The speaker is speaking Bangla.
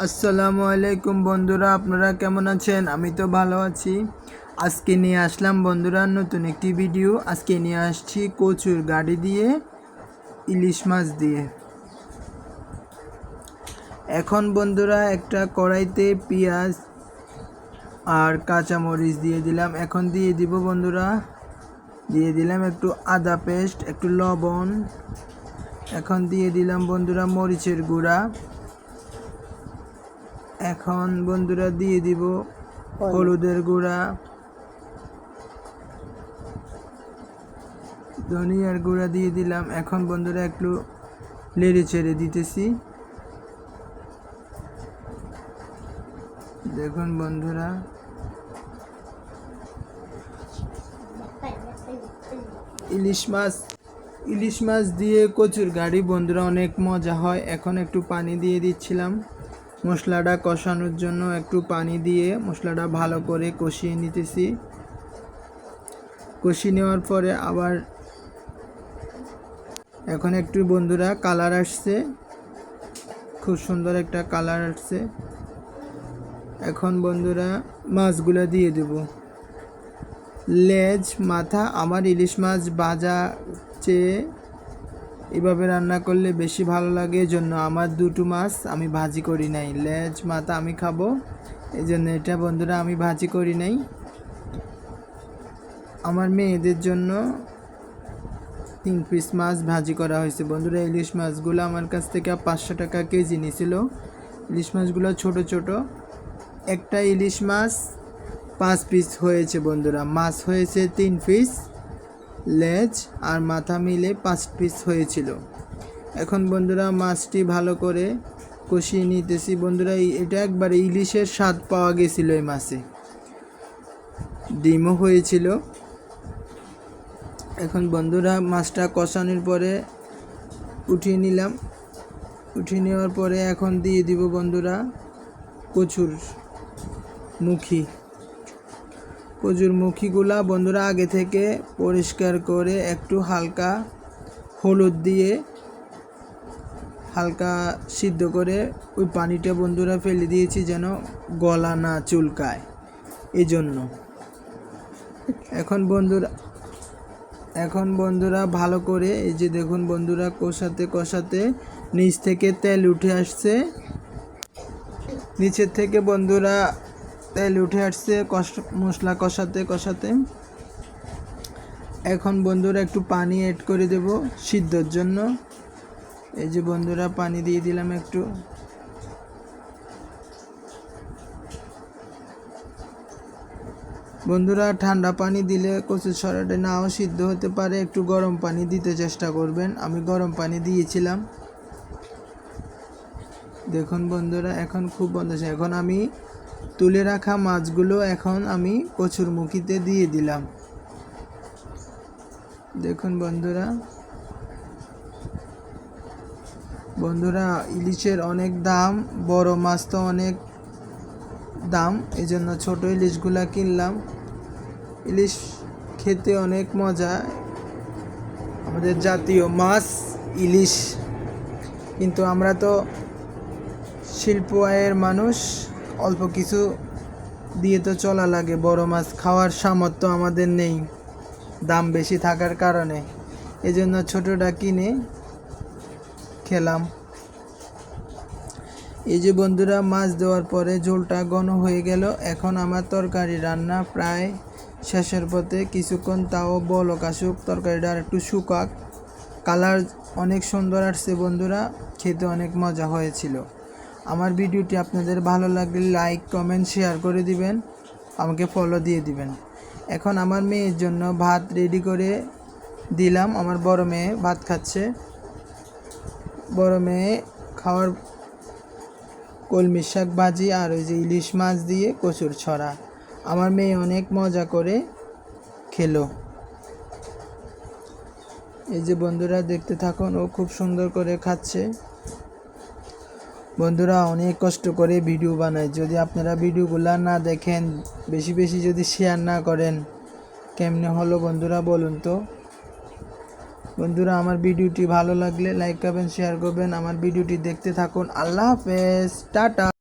আসসালামু আলাইকুম বন্ধুরা, আপনারা কেমন আছেন? আমি তো ভালো আছি। আজকে নিয়ে আসলাম বন্ধুরা নতুন একটি ভিডিও আজকে নিয়ে আসছি কচুর গাড়ি দিয়ে, ইলিশ মাছ দিয়ে। এখন বন্ধুরা একটা কড়াইতে পেঁয়াজ আর কাঁচামরিচ দিয়ে দিলাম। এখন দিয়ে দিব বন্ধুরা, দিয়ে দিলাম একটু আদা পেস্ট, একটু লবণ। এখন দিয়ে দিলাম বন্ধুরা মরিচের গুঁড়া। এখন বন্ধুরা দিয়ে দিব হলুদের গুঁড়া, ধনিয়ার গুঁড়া দিয়ে দিলাম। এখন বন্ধুরা একটু লেড়ে ছেড়ে দিতেছি। দেখুন বন্ধুরা। ইলিশ মাছ ইলিশ মাছ দিয়ে কচুর গাড়ি। বন্ধুরা অনেক মজা হয়। এখন একটু পানি দিয়ে দিচ্ছিলাম। মশলাটা কষানোর জন্য একটু পানি দিয়ে মশলাটা ভালো করে কষিয়ে নিতেছি। কষিয়ে নেওয়ার পরে আবার এখন একটু বন্ধুরা কালার আসছে। খুব সুন্দর একটা কালার আসছে। এখন বন্ধুরা মাছগুলো দিয়ে দেব। লেজ, মাথা, আমার ইলিশ মাছ ভাজা চেয়ে এভাবে রান্না করলে বেশি ভালো লাগে এই জন্য আমার দুটো মাছ আমি ভাজি করি নাই। লেজ মাথা আমি খাব এই জন্য এটা বন্ধুরা আমি ভাজি করি নাই। আমার মেয়েদের জন্য তিন পিস মাছ ভাজি করা হয়েছে। বন্ধুরা, ইলিশ মাছগুলো আমার কাছ থেকে পাঁচশো টাকা কেজি নিয়েছিল। ইলিশ মাছগুলো ছোট ছোট। একটা ইলিশ মাছ পাঁচ পিস হয়েছে বন্ধুরা। মাছ হয়েছে তিন পিস। লেজ আর মাথা মিলে পাঁচ পিস হয়েছিল। এখন বন্ধুরা মাছটি ভালো করে কষিয়ে নিতেছি। বন্ধুরা এটা একবারে ইলিশের স্বাদ পাওয়া গেছিল এই মাছে। ডিমও হয়েছিল। এখন বন্ধুরা মাছটা কষানোর পরে উঠিয়ে নিলাম। উঠিয়ে নেওয়ার পরে এখন দিয়ে দিব বন্ধুরা কচুর মুখী। কচুর মুখীগুলা বন্ধুরা আগে থেকে পরিষ্কার করে একটু হালকা হলুদ দিয়ে হালকা সিদ্ধ করে ওই পানিটা বন্ধুরা ফেলে দিয়েছি যেন গলা না চুলকায়। এই জন্য এখন বন্ধুরা এখন বন্ধুরা ভালো করে এই যে দেখুন বন্ধুরা কষাতে কষাতে নিচ থেকে তেল উঠে আসছে। নিচের থেকে বন্ধুরা তেল উঠে আসছে মশলা কষাতে কষাতে। এখন বন্ধুরা একটু পানি অ্যাড করে দেব সিদ্ধর জন্য। এই যে বন্ধুরা, পানি দিয়ে দিলাম একটু। বন্ধুরা, ঠান্ডা পানি দিলে কচুর ছড়াটা নাও সিদ্ধ হতে পারে। একটু গরম পানি দিতে চেষ্টা করবেন। আমি গরম পানি দিয়েছিলাম। দেখুন বন্ধুরা, এখন খুব বন্ধ এখন আমি তুলে রাখা মাছগুলো এখন আমি কচুর মুখিতে দিয়ে দিলাম। দেখুন বন্ধুরা। বন্ধুরা, ইলিশের অনেক দাম, বড় মাছ তো অনেক দাম এই জন্য ছোটো ইলিশগুলা কিনলাম। ইলিশ খেতে অনেক মজা। আমাদের জাতীয় মাছ, ইলিশ। কিন্তু আমরা তো শিল্প আয়ের মানুষ। অল্প কিছু দিয়ে তো চলা লাগে, বড় মাছ খাওয়ার সামর্থ্য আমাদের নেই, দাম বেশি থাকার কারণে। এজন্য ছোটোটা কিনে খেলাম। এই যে বন্ধুরা, মাছ দেওয়ার পরে ঝোলটা ঘন হয়ে গেল। এখন আমার তরকারি রান্না প্রায় শেষের পথে। কিছুক্ষণ তাও বলক আসুক, তরকারিটা একটু শুকাক। কালার অনেক সুন্দর আসছে বন্ধুরা, খেতে অনেক মজা হয়েছিল। আমার ভিডিওটি আপনাদের ভালো লাগলে লাইক, কমেন্ট, শেয়ার করে দিবেন। আমাকে ফলো দিয়ে দিবেন। এখন আমার মেয়ের জন্য ভাত রেডি করে দিলাম। আমার বড় মেয়ে ভাত খাচ্ছে। বড় মেয়ে খাওয়ার কলমি শাক ভাজি আর ওই যে ইলিশ মাছ দিয়ে কচুর ছড়া। আমার মেয়ে অনেক মজা করে খেলো। এই যে বন্ধুরা দেখতে থাকুন, ও খুব সুন্দর করে খাচ্ছে। বন্ধুরা, অনেক কষ্ট করে ভিডিও বানায় যদি আপনারা ভিডিওগুলা না দেখেন, বেশি বেশি যদি শেয়ার না করেন, কেমনে হলো বন্ধুরা বলুন তো? বন্ধুরা, আমার ভিডিওটি ভালো লাগলে লাইক করবেন শেয়ার করবেন। আমার ভিডিওটি দেখতে থাকুন। আল্লাহ হাফেজ, টাটা।